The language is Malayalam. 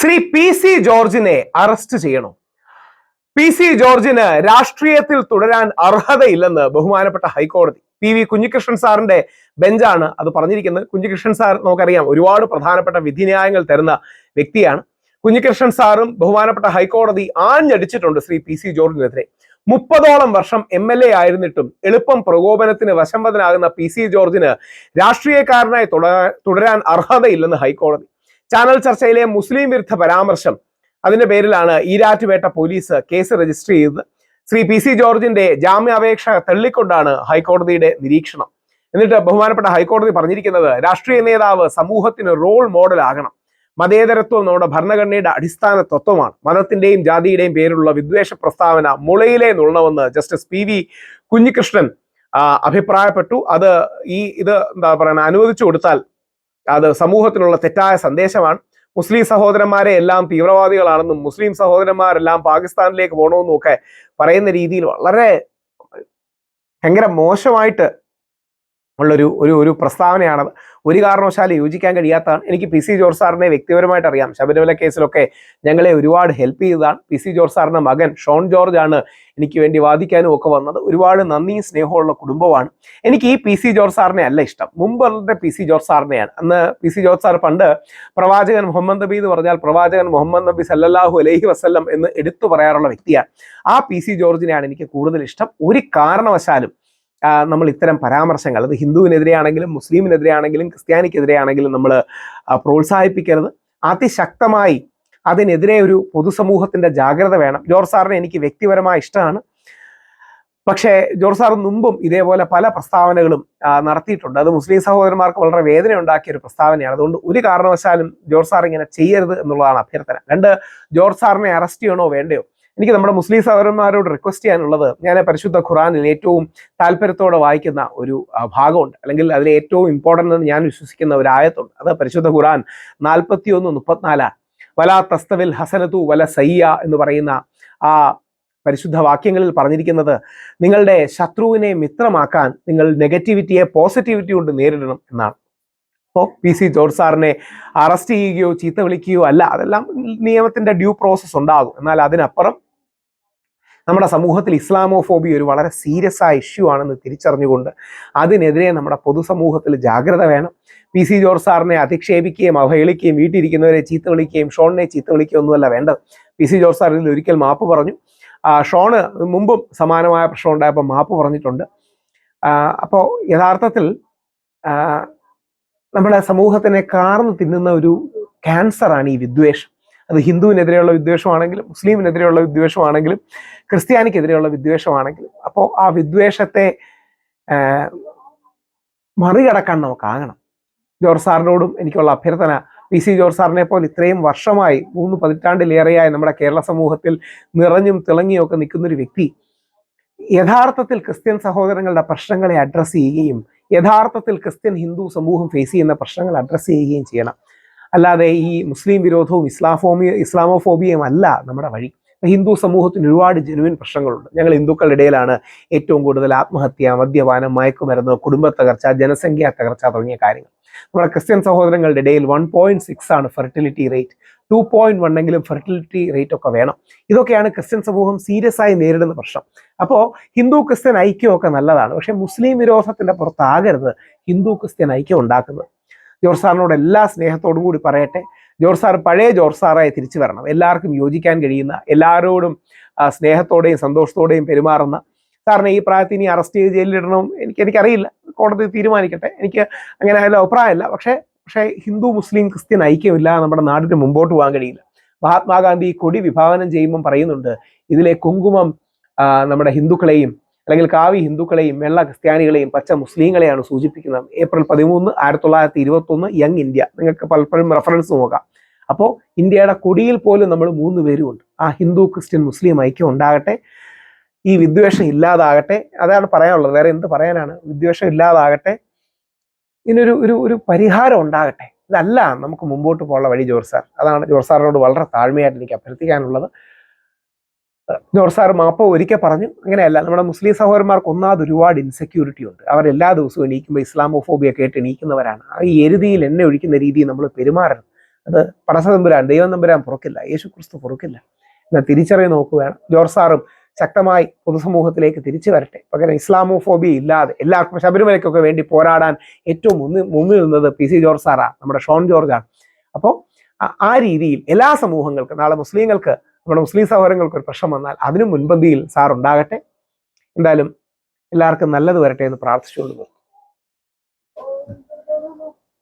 ശ്രീ പി സി ജോർജിനെ അറസ്റ്റ് ചെയ്യണോ. പി സി ജോർജിന് രാഷ്ട്രീയത്തിൽ തുടരാൻ അർഹതയില്ലെന്ന് ബഹുമാനപ്പെട്ട ഹൈക്കോടതി. പി വി കുഞ്ഞികൃഷ്ണൻ സാറിന്റെ ബെഞ്ചാണ് അത് പറഞ്ഞിരിക്കുന്നത്. കുഞ്ഞികൃഷ്ണൻ സാർ നമുക്കറിയാം ഒരുപാട് പ്രധാനപ്പെട്ട വിധിന്യായങ്ങൾ തരുന്ന വ്യക്തിയാണ്. കുഞ്ഞികൃഷ്ണൻ സാറും ബഹുമാനപ്പെട്ട ഹൈക്കോടതി ആഞ്ഞടിച്ചിട്ടുണ്ട് ശ്രീ പി സി ജോർജിനെതിരെ. മുപ്പതോളം വർഷം എം എൽ എ ആയിരുന്നിട്ടും എളുപ്പം പ്രകോപനത്തിന് വശംവദനാകുന്ന പി സി ജോർജിന് രാഷ്ട്രീയക്കാരനായി തുടരാൻ അർഹതയില്ലെന്ന് ഹൈക്കോടതി. ചാനൽ ചർച്ചയിലെ മുസ്ലിം വിരുദ്ധ പരാമർശം. അതിന്റെ പേരിലാണ് ഈരാറ്റുപേട്ട പോലീസ് കേസ് രജിസ്റ്റർ ചെയ്തത്. ശ്രീ പി സി ജോർജിന്റെ ജാമ്യാപേക്ഷ തള്ളിക്കൊണ്ടാണ് ഹൈക്കോടതിയുടെ നിരീക്ഷണം. എന്നിട്ട് ബഹുമാനപ്പെട്ട ഹൈക്കോടതി പറഞ്ഞിരിക്കുന്നത് രാഷ്ട്രീയ നേതാവ് സമൂഹത്തിന് റോൾ മോഡൽ ആകണം. മതേതരത്വം നമ്മുടെ ഭരണഘടനയുടെ അടിസ്ഥാന തത്വമാണ്. മതത്തിന്റെയും ജാതിയുടെയും പേരിലുള്ള വിദ്വേഷ പ്രസ്താവന മുളയിലെ നുള്ളണമെന്ന് ജസ്റ്റിസ് പി വി കുഞ്ഞികൃഷ്ണൻ അഭിപ്രായപ്പെട്ടു. അത് ഈ ഇത് എന്താ പറയുക അനുവദിച്ചു കൊടുത്താൽ അത് സമൂഹത്തിനുള്ള തെറ്റായ സന്ദേശമാണ്. മുസ്ലിം സഹോദരന്മാരെ എല്ലാം തീവ്രവാദികളാണെന്നും മുസ്ലിം സഹോദരന്മാരെല്ലാം പാകിസ്ഥാനിലേക്ക് പോകണമെന്നും ഒക്കെ പറയുന്ന രീതിയിൽ വളരെ ഭയങ്കര മോശമായിട്ട് ഉള്ളൊരു ഒരു ഒരു പ്രസ്താവനയാണത് ഒരു കാരണവശാലും യോജിക്കാൻ കഴിയാത്തതാണ്. എനിക്ക് പി സി ജോർജ് സാറിനെ വ്യക്തിപരമായിട്ട് അറിയാം. ശബരിമല കേസിലൊക്കെ ഞങ്ങളെ ഒരുപാട് ഹെൽപ്പ് ചെയ്തതാണ്. പി സി ജോർജ് സാറിന്റെ മകൻ ഷോൺ ജോർജ് ആണ് എനിക്ക് വേണ്ടി വാദിക്കാനും ഒക്കെ വന്നത്. ഒരുപാട് നന്ദിയും സ്നേഹമുള്ള കുടുംബമാണ്. എനിക്ക് ഈ പി സി ജോർജ് സാറിനെ അല്ല ഇഷ്ടം. മുമ്പുള്ള പി സി ജോർജ് സാറിനെയാണ്. അന്ന് പി സി ജോർജ് സാർ പണ്ട് പ്രവാചകൻ മുഹമ്മദ് നബി എന്ന് പറഞ്ഞാൽ പ്രവാചകൻ മുഹമ്മദ് നബി സല്ലാഹു അലൈഹി വസ്ല്ലം എന്ന് എടുത്തു പറയാറുള്ള വ്യക്തിയാണ്. ആ പി സി ജോർജിനെയാണ് എനിക്ക് കൂടുതൽ ഇഷ്ടം. ഒരു കാരണവശാലും നമ്മൾ ഇത്തരം പരാമർശങ്ങൾ അത് ഹിന്ദുവിനെതിരെയാണെങ്കിലും മുസ്ലിമിനെതിരെയാണെങ്കിലും ക്രിസ്ത്യാനിക്കെതിരെയാണെങ്കിലും നമ്മൾ പ്രോത്സാഹിപ്പിക്കരുത്. അതിശക്തമായി അതിനെതിരെ ഒരു പൊതുസമൂഹത്തിന്റെ ജാഗ്രത വേണം. ജോർജ് സാറിനെ എനിക്ക് വ്യക്തിപരമായി ഇഷ്ടമാണ്. പക്ഷേ ജോർജ് സാർ മുമ്പും ഇതേപോലെ പല പ്രസ്താവനകളും നടത്തിയിട്ടുണ്ട്. അത് മുസ്ലിം സഹോദരന്മാർക്ക് വളരെ വേദന ഉണ്ടാക്കിയ ഒരു പ്രസ്താവനയാണ്. അതുകൊണ്ട് ഒരു കാരണവശാലും ജോർജ് സാർ ഇങ്ങനെ ചെയ്യരുത് എന്നുള്ളതാണ് അഭ്യർത്ഥന. രണ്ട് ജോർജ് സാറിനെ അറസ്റ്റ് ചെയ്യണോ വേണ്ടയോ? എനിക്ക് നമ്മുടെ മുസ്ലിം സഹോദരന്മാരോട് റിക്വസ്റ്റ് ചെയ്യാനുള്ളത് ഞാൻ പരിശുദ്ധ ഖുറാനിൽ ഏറ്റവും താല്പര്യത്തോടെ വായിക്കുന്ന ഒരു ഭാഗമുണ്ട്. അല്ലെങ്കിൽ അതിൽ ഏറ്റവും ഇമ്പോർട്ടന്റ് എന്ന് ഞാൻ വിശ്വസിക്കുന്ന ഒരു ആയത്തുണ്ട്. അത് പരിശുദ്ധ ഖുറാൻ നാൽപ്പത്തി ഒന്ന് മുപ്പത്തിനാലാണ് വല തസ്തവിൽ ഹസനത്തു വല സയ്യ എന്ന് പറയുന്ന ആ പരിശുദ്ധ വാക്യങ്ങളിൽ പറഞ്ഞിരിക്കുന്നത് നിങ്ങളുടെ ശത്രുവിനെ മിത്രമാക്കാൻ നിങ്ങൾ നെഗറ്റിവിറ്റിയെ പോസിറ്റിവിറ്റി കൊണ്ട് നേരിടണം എന്നാണ്. പി സി ജോർജ് സാറിനെ അറസ്റ്റ് ചെയ്യുകയോ ചീത്ത വിളിക്കുകയോ അല്ല അതെല്ലാം നിയമത്തിന്റെ ഡ്യൂ പ്രോസസ് ഉണ്ടാകും. എന്നാൽ അതിനപ്പുറം നമ്മുടെ സമൂഹത്തിൽ ഇസ്ലാമോഫോബിയ ഒരു വളരെ സീരിയസ് ആയ ഇഷ്യൂ ആണെന്ന് തിരിച്ചറിഞ്ഞുകൊണ്ട് അതിനെതിരെ നമ്മുടെ പൊതുസമൂഹത്തിൽ ജാഗ്രത വേണം. പി സി ജോർജ് സാറിനെ അധിക്ഷേപിക്കുകയും അവഹേളിക്കുകയും വീട്ടിലിരിക്കുന്നവരെ ചീത്ത വിളിക്കുകയും ഷോണിനെ ചീത്ത വിളിക്കുകയും ഒന്നുമല്ല വേണ്ടത്. പി സി ജോർജ് ഇതിൽ ഒരിക്കൽ മാപ്പ് പറഞ്ഞു. ഷോണ് മുമ്പും സമാനമായ പ്രശ്നം ഉണ്ടായപ്പോൾ മാപ്പ് പറഞ്ഞിട്ടുണ്ട്. അപ്പോൾ യഥാർത്ഥത്തിൽ നമ്മുടെ സമൂഹത്തിനെ കാർന്ന് തിന്നുന്ന ഒരു ക്യാൻസറാണ് ഈ വിദ്വേഷം. അത് ഹിന്ദുവിനെതിരെയുള്ള വിദ്വേഷമാണെങ്കിലും മുസ്ലിമിനെതിരെയുള്ള വിദ്വേഷമാണെങ്കിലും ക്രിസ്ത്യാനിക്കെതിരെയുള്ള വിദ്വേഷമാണെങ്കിലും അപ്പോൾ ആ വിദ്വേഷത്തെ മറികടക്കാൻ നമുക്കാകണം. ജോർജ് സാറിനോടും എനിക്കുള്ള അഭ്യർത്ഥന പി സി ജോർജ് സാറിനെ പോലെ ഇത്രയും വർഷമായി മൂന്ന് പതിറ്റാണ്ടിലേറെയായി നമ്മുടെ കേരള സമൂഹത്തിൽ നിറഞ്ഞും തിളങ്ങിയും ഒക്കെ നിൽക്കുന്നൊരു വ്യക്തി യഥാർത്ഥത്തിൽ ക്രിസ്ത്യൻ സഹോദരങ്ങളുടെ പ്രശ്നങ്ങളെ അഡ്രസ്സ് ചെയ്യുകയും യഥാർത്ഥത്തിൽ ക്രിസ്ത്യൻ ഹിന്ദു സമൂഹം ഫേസ് ചെയ്യുന്ന പ്രശ്നങ്ങൾ അഡ്രസ്സ് ചെയ്യുകയും ചെയ്യണം. അല്ലാതെ ഈ മുസ്ലിം വിരോധവും ഇസ്ലാഫോമിയ ഇസ്ലാമോഫോബിയയും അല്ല നമ്മുടെ വഴി. ഹിന്ദു സമൂഹത്തിന് ഒരുപാട് ജനുവിൻ പ്രശ്നങ്ങളുണ്ട്. ഞങ്ങൾ ഹിന്ദുക്കളുടെ ഇടയിലാണ് ഏറ്റവും കൂടുതൽ ആത്മഹത്യ മദ്യപാനം മയക്കുമരുന്ന് കുടുംബ തകർച്ച ജനസംഖ്യാ തകർച്ച തുടങ്ങിയ കാര്യങ്ങൾ. നമ്മുടെ ക്രിസ്ത്യൻ സഹോദരങ്ങളുടെ ഇടയിൽ വൺ പോയിന്റ് സിക്സ് ആണ് fertility rate two point one എങ്കിലും ഫെർട്ടിലിറ്റി റേറ്റ് ഒക്കെ വേണം. ഇതൊക്കെയാണ് ക്രിസ്ത്യൻ സമൂഹം സീരിയസ് ആയി നേരിടുന്ന പ്രശ്നം. അപ്പോൾ ഹിന്ദു ക്രിസ്ത്യൻ ഐക്യമൊക്കെ നല്ലതാണ്. പക്ഷേ മുസ്ലിം വിരോധത്തിന്റെ പുറത്താകരുത് ഹിന്ദു ക്രിസ്ത്യൻ ഐക്യം ഉണ്ടാക്കുന്നത്. ജോർജ് സാറിനോട് എല്ലാ സ്നേഹത്തോടും കൂടി പറയട്ടെ. ജോർജ് സാർ പഴയ ജോർജ് സാറായി തിരിച്ചു വരണം. എല്ലാവർക്കും യോജിക്കാൻ കഴിയുന്ന എല്ലാവരോടും സ്നേഹത്തോടെയും സന്തോഷത്തോടെയും പെരുമാറുന്ന സാറിനെ ഈ പ്രായത്തിൽ ഇനി അറസ്റ്റ് ചെയ്ത് ജയിലിലിടണം എനിക്ക് എനിക്കറിയില്ല. കോടതി തീരുമാനിക്കട്ടെ. എനിക്ക് അങ്ങനെ അതിൽ അഭിപ്രായമല്ല. പക്ഷേ പക്ഷേ ഹിന്ദു മുസ്ലിം ക്രിസ്ത്യൻ ഐക്യമില്ല നമ്മുടെ നാടിന് മുമ്പോട്ട് പോകാൻ കഴിയില്ല. മഹാത്മാഗാന്ധി കൊടി വിഭാവനം ചെയ്യുമ്പം പറയുന്നുണ്ട് ഇതിലെ കുങ്കുമം നമ്മുടെ ഹിന്ദുക്കളെയും അല്ലെങ്കിൽ കാവി ഹിന്ദുക്കളെയും വെള്ള ക്രിസ്ത്യാനികളെയും പച്ച മുസ്ലിങ്ങളെയാണ് സൂചിപ്പിക്കുന്നത്. ഏപ്രിൽ പതിമൂന്ന് ആയിരത്തി തൊള്ളായിരത്തി ഇരുപത്തി ഒന്ന് യങ് ഇന്ത്യ. നിങ്ങൾക്ക് പലപ്പോഴും റെഫറൻസ് നോക്കാം. അപ്പോൾ ഇന്ത്യയുടെ കൊടിയിൽ പോലും നമ്മൾ മൂന്ന് പേരും ഉണ്ട് ആ ഹിന്ദു ക്രിസ്ത്യൻ മുസ്ലിം ഐക്യം ഉണ്ടാകട്ടെ. ഈ വിദ്വേഷം ഇല്ലാതാകട്ടെ. അതാണ് പറയാനുള്ളത്. വേറെ എന്ത് പറയാനാണ്? വിദ്വേഷം ഇല്ലാതാകട്ടെ. ഇതിനൊരു ഒരു ഒരു പരിഹാരം ഉണ്ടാകട്ടെ. ഇതല്ല നമുക്ക് മുമ്പോട്ട് പോകാനുള്ള വഴി ജോർസാർ അതാണ് ജോർസാറിനോട് വളരെ താഴ്മയായിട്ട് എനിക്ക് അഭ്യർത്ഥിക്കാനുള്ളത്. ജോർജ് സാർ മാപ്പ ഒരിക്കൽ പറഞ്ഞു. അങ്ങനെയല്ല നമ്മുടെ മുസ്ലിം സഹോദരന്മാർക്ക് ഒന്നാമത് ഒരുപാട് ഇൻസെക്യൂരിറ്റി ഉണ്ട്. അവർ എല്ലാ ദിവസവും എണീക്കുമ്പോൾ ഇസ്ലാമോഫോബിയ കേട്ട് എണീക്കുന്നവരാണ്. ആ എരുതിയിൽ എണ്ണ ഒഴിക്കുന്ന രീതിയിൽ നമ്മൾ പെരുമാറണം അത് പടസതമ്പുരാൻ ദൈവം തമ്പുരാൻ പുറക്കില്ല യേശു ക്രിസ്തു പുറക്കില്ല. എന്നാൽ തിരിച്ചറിയ നോക്കുകയാണ്. ജോർജ് സാറും ശക്തമായി പൊതുസമൂഹത്തിലേക്ക് തിരിച്ചു വരട്ടെ. പകരം ഇസ്ലാമോഫോബിയ ഇല്ലാതെ എല്ലാവർക്കും ശബരിമലയ്ക്കൊക്കെ വേണ്ടി പോരാടാൻ ഏറ്റവും മുന്നിൽ മുന്നിൽ നിന്നത് പി സി ജോർജ് സാറാണ്. നമ്മുടെ ഷോൺ ജോർജാണ്. അപ്പോൾ ആ രീതിയിൽ എല്ലാ സമൂഹങ്ങൾക്കും നാളെ മുസ്ലിങ്ങൾക്ക് നമ്മുടെ മുസ്ലിം സഹോദരങ്ങൾക്ക് ഒരു പ്രശ്നം വന്നാൽ അതിനു മുൻപന്തിയിൽ സാർ ഉണ്ടാകട്ടെ എന്തായാലും എല്ലാവർക്കും നല്ലത് വരട്ടെ എന്ന് പ്രാർത്ഥിച്ചുകൊണ്ട് പോകും